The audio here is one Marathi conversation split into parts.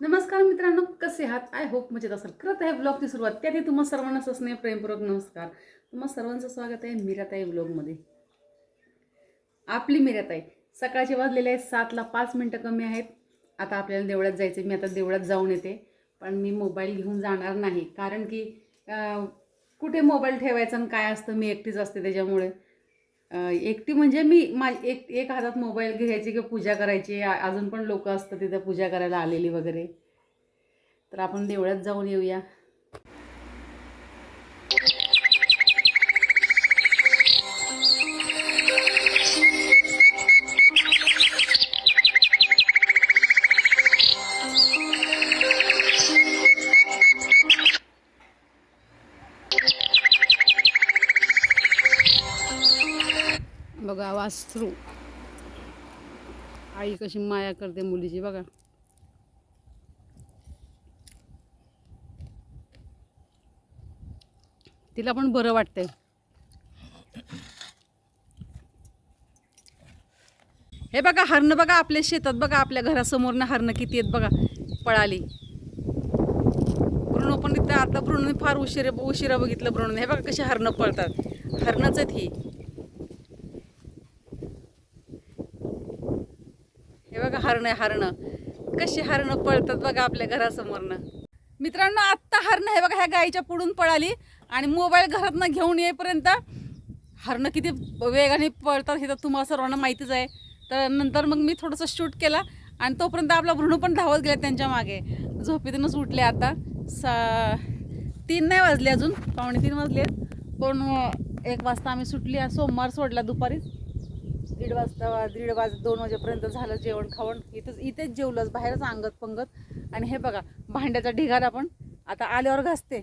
नमस्कार मित्रांनो कसे आहात? आय होप मजेत असाल. करत आहे ब्लॉगची सुरुवात. त्याआधी तुम्हा सर्वांना असणे प्रेमपूर्वक नमस्कार. तुम्हा सर्वांचं स्वागत आहे मीराताई ब्लॉगमध्ये आपली मीराताई. सकाळचे वाजलेले आहेत सातला पाच मिनटं कमी आहेत. आता आपल्याला देवळात जायचं मी आता देवळात जाऊन येते. पण मी मोबाईल घेऊन जाणार नाही. कारण की कुठे मोबाईल ठेवायचा आणि काय असतं मी एकटीच असते त्याच्यामुळे. एकटी म्हणजे मी मा एक एक हातात मोबाईल घ्यायची किंवा पूजा करायची अजून पण लोक असतात तिथं पूजा करायला आलेली वगैरे. तर आपण देवळात जाऊन येऊया. बघा वासरू आई कशी माया करते मुलीची बघा. तिला पण बरं वाटतंय. हे बघा हरणं बघा आपल्या शेतात बघा आपल्या घरासमोरनं हरणं किती आहेत बघा पळाली. ब्रुणो पण इथं आता ब्रुनोने फार उशिरा उशिरा बघितलं ब्रुनोने हे बघा कशी हरणं पळतात. हरणंच आहेत ही. हे बघा हरणं हरणं. कशी हरणं पळतात बघा आपल्या घरासमोरनं. मित्रांनो आत्ता हरणं हे बघा ह्या गाईच्या पुढून पळाली आणि मोबाईल घरातनं घेऊन येईपर्यंत हरणं किती वेगाने पळतात हे तर तुम्हाला सर्वांना माहितीच आहे. तर नंतर मग मी थोडंसं शूट केला आणि तोपर्यंत आपला भ्रूण पण धावत गेला त्यांच्या मागे. झोपेतूनच उठले आता. सा तीन नाही वाजले अजून पावणे तीन वाजले पण एक वाजता आम्ही सुटली सोमवार सोडला दुपारी दीड वाजता दीड वाज दोन वाजेपर्यंत झालं जेवण खावण. इथंच इथेच जेवलंच बाहेरच अंगत पंगत. आणि हे बघा भांड्याचा ढिगारा पण आता आल्यावर घासते.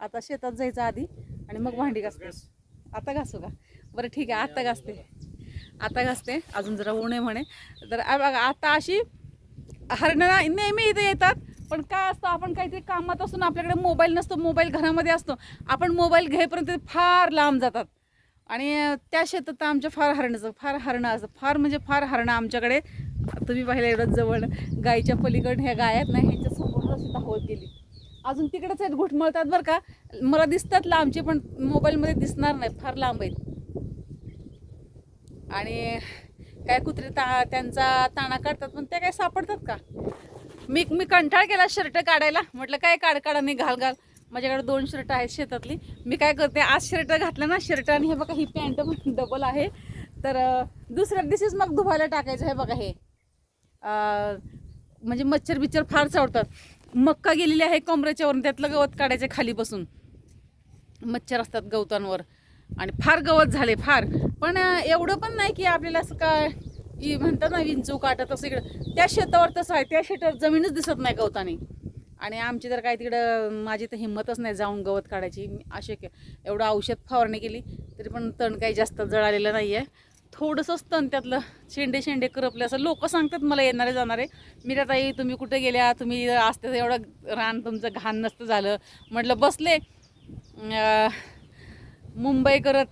आता शेतात जायचं आधी आणि मग भांडी घासते. आता घासू का? बरं ठीक आहे आता घासते. आता घासते. अजून जरा ऊन आहे म्हणे. तर बघा आता अशी हरणं नेहमी इथे येतात. पण काय असतं आपण काहीतरी कामात असतो ना आपल्याकडे मोबाईल नसतो मोबाईल घरामध्ये असतो. आपण मोबाईल घेईपर्यंत फार लांब जातात. आणि त्या शेतात तर आमच्या फार हरणचं फार हरणं असतं. फार म्हणजे फार हरणं आमच्याकडे. तुम्ही पाहिलं एवढं जवळ गायीच्या पलीकडे ह्या गाय आहेत ना ह्यांच्या समोर सुद्धा होत गेली. अजून तिकडेच आहेत घुटमळतात बरं का. मला दिसतात लांबचे पण मोबाईलमध्ये दिसणार नाही. फार लांब आहेत. आणि काय कुत्रे ता त्यांचा ताणा काढतात पण त्या काय सापडतात का? मी मी कंटाळ केला शर्ट काढायला. म्हटलं काय काढ काढा नाही घाल घाल. माझ्याकडे दोन शर्ट आहेत शेतातली. मी काय करते आज शर्ट घातलं ना शर्ट आणि हे बघा ही पॅन्ट पण डबल आहे. तर दुसऱ्या दिवशीच मग धुवायला टाकायचं हे बघा हे. म्हणजे मच्छर बिच्छर फार चावतात. मक्का गेलेली आहे कमरेच्यावरून त्यातलं गवत काढायचं खाली बसून. मच्छर असतात गवतांवर. आणि फार गवत झाले फार. पण एवढं पण नाही की आपल्याला असं काय म्हणतात ना विंचू काटत असं इकडं. त्या शेतावर तसं आहे त्या शेतावर जमीनच दिसत नाही गवताने. आणि आमची तर काय तिकडं माझी तर हिंमतच नाही जाऊन गवत काढायची. असे एवढं औषध फवारणी केली तरी पण तण काही जास्त जळालेलं नाही आहे थोडंसंच तण त्यातलं शेंडे शेंडे करपले असं लोक सांगतात मला येणारे जाणारे. मी ताई तुम्ही कुठे गेल्या? तुम्ही असते तर एवढं रान तुमचं घाण नसतं झालं. म्हटलं बसले. मुंबई करत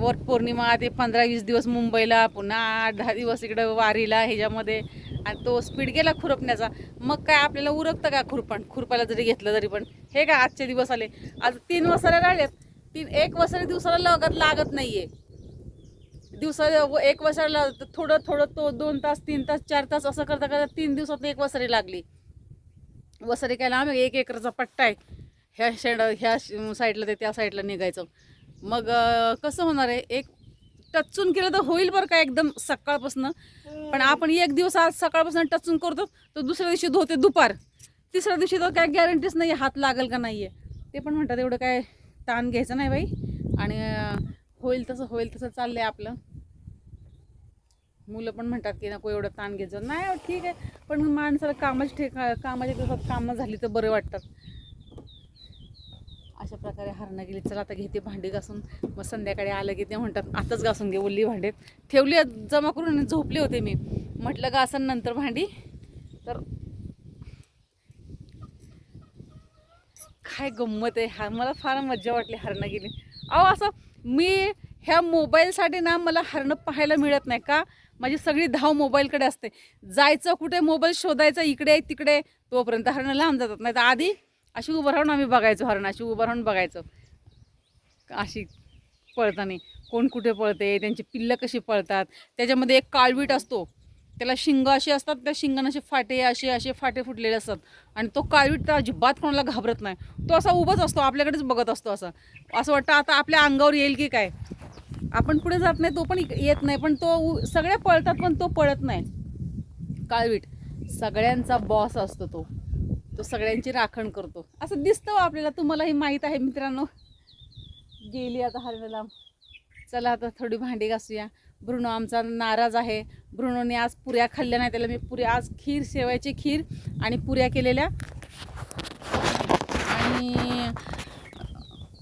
वट पौर्णिमा ते पंधरा वीस दिवस मुंबईला पुन्हा आठ दहा दिवस इकडं वारीला ह्याच्यामध्ये आणि तो स्पीड गेला खुरपण्याचा. मग काय आपल्याला उरकतं का खुरपण? खुरपायला जरी घेतलं तरी पण. हे का आजचे दिवस आले? आज तीन वसाऱ्या राहिल्यात तीन एक वसारे दिवसाला लगत लागत नाही आहे दिवसा एक वसाऱ्याला थोडं थोडं तो दोन तास तीन तास चार तास असं करता करता तीन दिवसात एक वसारी लागली. वसारी काय लांब एक एकरचा पट्टा आहे. ह्या शेड ह्या साईडला ते त्या साईडला निघायचं. मग कसं होणार आहे? एक टचून केलं तर होईल बरं का एकदम सकाळपासून. पण आपण एक दिवस आज सकाळपासून टचून करतो तर दुसऱ्या दिवशी धुते दुपार. तिसऱ्या दिवशी तर काय गॅरंटीच नाही हात लागेल का नाही आहे ते पण म्हणतात एवढं काय ताण घ्यायचं नाही बाई. आणि होईल तसं होईल तसं चाललंय आपलं. मुलं पण म्हणतात की नको एवढं ताण घ्यायचं. नाही ठीक आहे. पण माणसाला कामाची ठेका कामाच्या दिवसात कामं झाली तर बरं वाटतात. प्रकारे हरणं गेली. चला आता घेते भांडी घासून. मग संध्याकाळी आलं की ते म्हणतात आताच घासून घे उरली भांडे. ठेवली जमा करून आणि झोपले होते मी. म्हटलं घासन नंतर भांडी. तर काय गंमत आहे. हा मला फार मज्जा वाटली हरणं गेली. अहो असं मी ह्या मोबाईलसाठी ना मला हरणं पाहायला मिळत नाही का? माझी सगळी धाव मोबाईलकडे असते. जायचं कुठे मोबाईल शोधायचा इकडे तिकडे तोपर्यंत हरणं लांब जातात. नाही तर आधी अशी उभं राहून आम्ही बघायचो हरण अशी उभं राहून बघायचो. अशी पळताना कोण कुठे पळते त्यांची पिल्लं कशी पळतात त्याच्यामध्ये एक काळवीट असतो. त्याला शिंग असे असतात त्या शिंगाने असे फाटे असे असे फाटे फुटलेले असतात. आणि तो काळवीट तर अजिबात कोणाला घाबरत नाही. तो असा उभाच असतो आपल्याकडेच बघत असतो असं. असं वाटतं आता आपल्या अंगावर येईल की काय? आपण पुढे जात नाही तो पण येत नाही. पण तो उ- सगळे पळतात पण तो पळत नाही. काळवीट सगळ्यांचा बॉस असतो तो. तो सगळ्यांची राखण करतो. असं दिसतं हो आपल्याला. तुम्हालाही माहीत आहे मित्रांनो. गेली आता हरवेला चला आता थोडी भांडी घासूया. ब्रुनो आमचा नाराज आहे. ब्रुनोने आज पुऱ्या खाल्ल्या नाही त्याला मी पुऱ्या आज खीर शेवायची खीर आणि पुऱ्या केलेल्या. आणि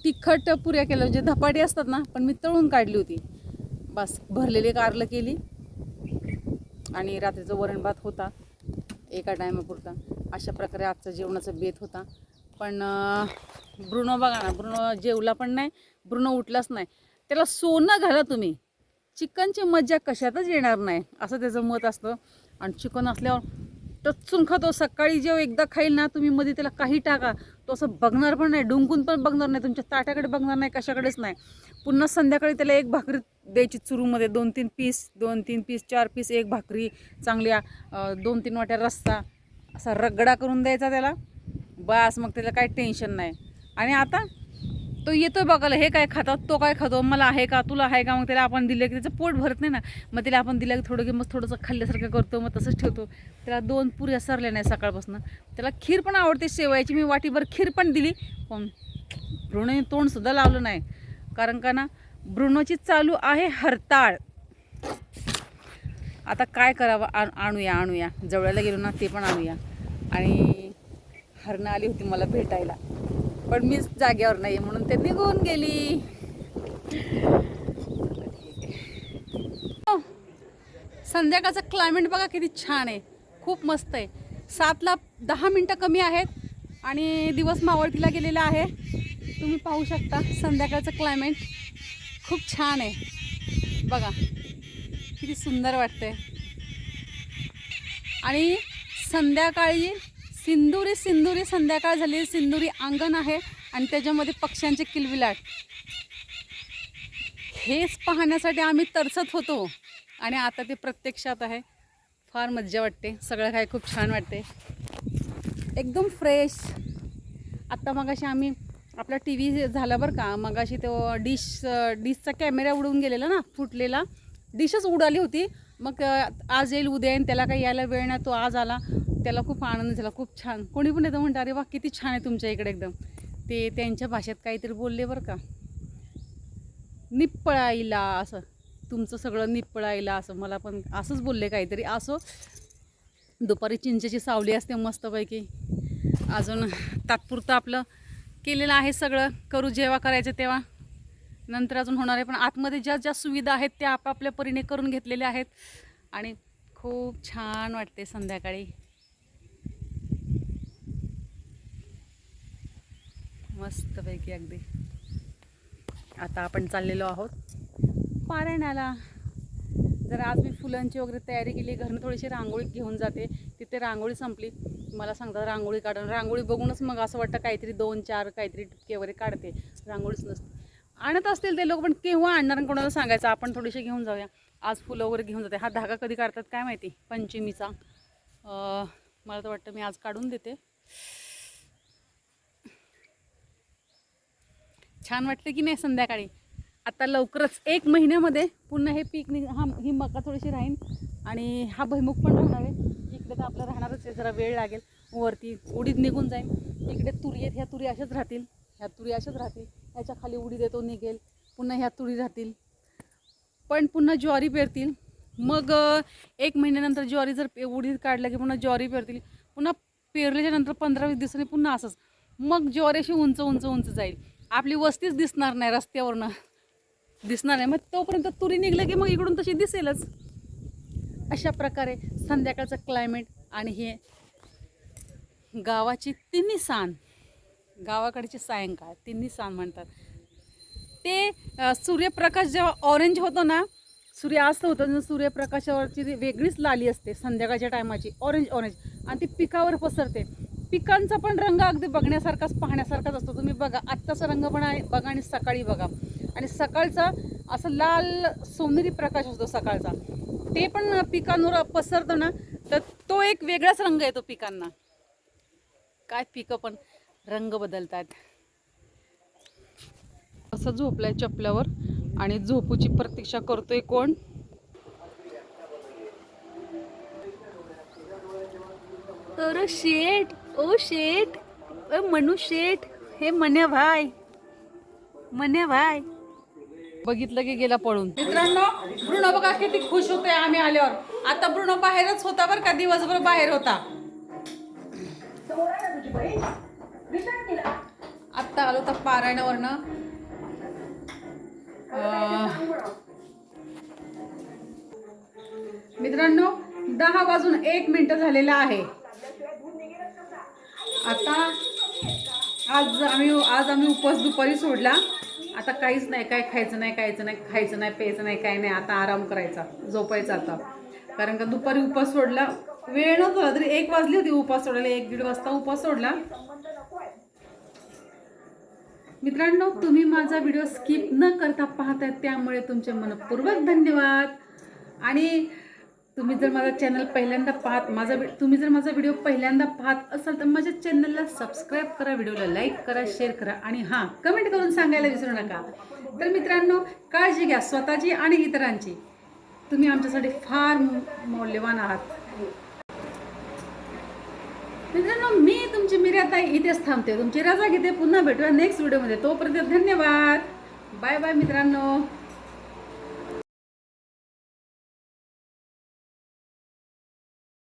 तिखट पुऱ्या केल्या म्हणजे धपाटी असतात ना पण मी तळून काढली होती. बस भरलेली कारलं केली. आणि रात्रीचं वरण भात होता एका टायमापुरता अशा प्रकारे आजचा जेवणाचा बेत होता. पण ब्रुनो बघा ना ब्रुनो जेवला पण नाही ब्रुनो उठलाच नाही. त्याला सोनं घाला तुम्ही. चिकनची मज्जा कशातच येणार नाही असं त्याचं मत असतं. आणि चिकन असल्यावर टचून खातो सकाळी जेव्हा एकदा खाईल ना तुम्ही मध्ये त्याला काही टाका. तो असं बघणार पण नाही डुंकून पण बघणार नाही तुमच्या ताट्याकडे बघणार नाही कशाकडेच नाही. पुन्हा संध्याकाळी त्याला एक भाकरी द्यायची चुरूमध्ये दोन तीन पीस दोन तीन पीस चार पीस एक भाकरी चांगल्या दोन तीन वाट्या रस्ता असा रगडा करून द्यायचा त्याला. बस मग त्याला काही टेन्शन नाही. आणि आता तो येतोय बघायला हे काय खातात तो काय खातो मला आहे का तुला आहे का? मग त्याला आपण दिलं की त्याचं पोट भरत नाही ना. मग त्याला आपण दिलं की थोडं की मग थोडंसं खाल्ल्यासारखं करतो मग तसंच ठेवतो. त्याला दोन पुऱ्या सरल्या नाही सकाळपासून. त्याला खीर पण आवडते शेवायची. मी वाटीभर खीर पण दिली पण भ्रूणने तोंडसुद्धा लावलं नाही. कारण का ना भ्रूणची चालू आहे हरताळ. आता काय करावं? आण आणूया आणूया. जवळला गेलो ना ते पण आणूया. आणि हरणं आली होती मला भेटायला. पण मीच जागेवर नाही म्हणून ते निघून गेली. हो. संध्याकाळचं क्लायमेट बघा किती छान आहे. खूप मस्त आहे. सातला दहा मिनटं कमी आहेत आणि दिवस मावळतीला गेलेला आहे. तुम्ही पाहू शकता संध्याकाळचं क्लायमेट खूप छान आहे. बघा. किती सुंदर वाटते आणि संध्याकाळी सिंदुरी सिंदुरी संध्याकाळ झाली सिंदुरी अंगण आहे आणि त्याच्यामध्ये पक्ष्यांचे किलबिलाट. हेच पाहण्यासाठी आम्ही तरसत होतो आणि आता ते प्रत्यक्षात आहे. फार मज्जा वाटते. सगळं काय खूप छान वाटते. एकदम फ्रेश आत्ता मगाशी आम्ही आपला टी व्ही झाला बरं का. मगाशी तो डिश डिशचा कॅमेरा उडून गेलेला ना फुटलेला. डिशच उडाली होती. मग आज येईल उद्या येईल त्याला काही यायला वेळ नाही तो आज आला. त्याला खूप आनंद झाला खूप छान. कोणी पण येतं म्हणतं अरे वा किती छान आहे तुमच्या इकडे एकदम. ते त्यांच्या भाषेत काहीतरी बोलले बरं का. निप्पळाईला असं तुमचं सगळं निप्पळाईला असं. मला पण असंच बोलले काहीतरी. असो दुपारी चिंचेची सावली असते मस्तपैकी. अजून तात्पुरतं आपलं केलेलं आहे सगळं. करू जेव्हा करायचं तेव्हा. नंतर अजून होणार आहे पण आतमध्ये ज्या ज्या सुविधा आहेत त्या आपापल्या परीने करून घेतलेल्या आहेत. आणि खूप छान वाटते संध्याकाळी. मस्तपैकी अगदी. आता आपण चाललेलो आहोत पारायणाला. जर आज मी फुलांची वगैरे तयारी केली घरनं थोडीशी रांगोळी घेऊन जाते. तिथे रांगोळी संपली. मला सांगतात रांगोळी काढून रांगोळी बघूनच मग असं वाटतं काहीतरी दोन चार काहीतरी टिपके वगैरे काढते. रांगोळीच नसते. आणत असतील ते लोक पण केव्हा आणणार कोणाला सांगायचं? आपण थोडीशी घेऊन जाऊया. आज फुलं वगैरे घेऊन जाते. हा धागा कधी काढतात काय माहिती? पंचमीचा. मला तर वाटतं मी आज काढून देते. छान वाटते की नाही संध्याकाळी? आता लवकरच एक महिन्यामध्ये पुन्हा हे पीक निघ हा ही मका थोडीशी राहीन. आणि हा भैमुख पण राहणार आहे. इकडे तर आपलं राहणारच आहे. जरा वेळ लागेल. वरती उडीद निघून जाईल. इकडे तुरी आहेत. ह्या तुरी अशाच राहतील. ह्या तुरी अशाच राहतील. ह्याच्या खाली उडी देतो निघेल. पुन्हा ह्या तुरी राहतील. पण पुन्हा ज्वारी पेरतील. मग एक महिन्यानंतर ज्वारी जर पे- उडीत काढलं की पुन्हा ज्वारी पेरतील. पुन्हा पेरल्याच्या नंतर पंधरा वीस दिवसांनी पुन्हा असंच. मग ज्वारी अशी उंच उंच उंच जाईल. आपली वस्तीच दिसणार नाही रस्त्यावरनं. दिसणार नाही. मग तोपर्यंत तुरी निघलं की मग इकडून तशी दिसेलच. अशा प्रकारे संध्याकाळचं क्लायमेट आणि हे गावाची तिन्ही सान गावाकडची सायंकाळ तिन्ही सान म्हणतात. ते सूर्यप्रकाश जेव्हा ऑरेंज होतो ना सूर्यास्त होतं सूर्यप्रकाशावरची वेगळीच लाली असते संध्याकाळच्या टायमाची ऑरेंज ऑरेंज आणि ती पिकावर पसरते. पिकांचा पण रंग अगदी बघण्यासारखाच पाहण्यासारखाच असतो. तुम्ही बघा आत्ताचा रंग पण आहे बघा आणि सकाळी बघा. आणि सकाळचा असं लाल सोनेरी प्रकाश असतो सकाळचा. ते पण पिकांवर पसरतो ना तर तो एक वेगळाच रंग येतो पिकांना. काय पिकं पण. रंग बदलतात. असं झोपलाय चपल्यावर आणि झोपूची प्रतीक्षा करतोय कोण? अरे शेठ ओ शेठ ओ मनू शेठ हे मन्या भाई मन्या भाई. बघितलं की गेला पळून. मित्रांनो ब्रुनो बघा किती खुश होते आम्ही आल्यावर. आता ब्रुनो बाहेरच होता बरं का दिवसभर बाहेर होता. आत्ता आलो तर पारायणावरनं. मित्रांनो दहा वाजून एक मिनिट झालेलं आहे. आता आज आम्ही आज आम्ही उपवास दुपारी सोडला. आता काहीच नाही काय खायचं नाही खायचं नाही खायचं नाही प्यायचं नाही काय नाही आता आराम करायचा झोपायचा आता. कारण का दुपारी उपवास सोडला. वेळ नव्हता तरी एक वाजली होती उपवास सोडायला एक दीड वाजता उपवास सोडला. मित्रांनो तुम्ही माझा व्हिडिओ स्किप न करता पाहताय त्यामुळे तुमचे मनपूर्वक धन्यवाद. आणि तुम्ही जर माझा चॅनल पहिल्यांदा पाहत माझा तुम्ही जर माझा व्हिडिओ पहिल्यांदा पाहत असाल तर माझ्या चॅनलला सबस्क्राईब करा व्हिडिओला लाईक करा शेअर करा आणि हां कमेंट करून सांगायला विसरू नका. तर मित्रांनो काळजी घ्या स्वतःची आणि इतरांची. तुम्ही आमच्यासाठी फार मौ- मौल्यवान आहात. मित्रांनो मी तुमची मिर्याताई इथेच थांबते. तुमची रजा घेते. पुन्हा भेटूया नेक्स्ट व्हिडिओमध्ये तोपर्यंत धन्यवाद. बाय बाय मित्रांनो.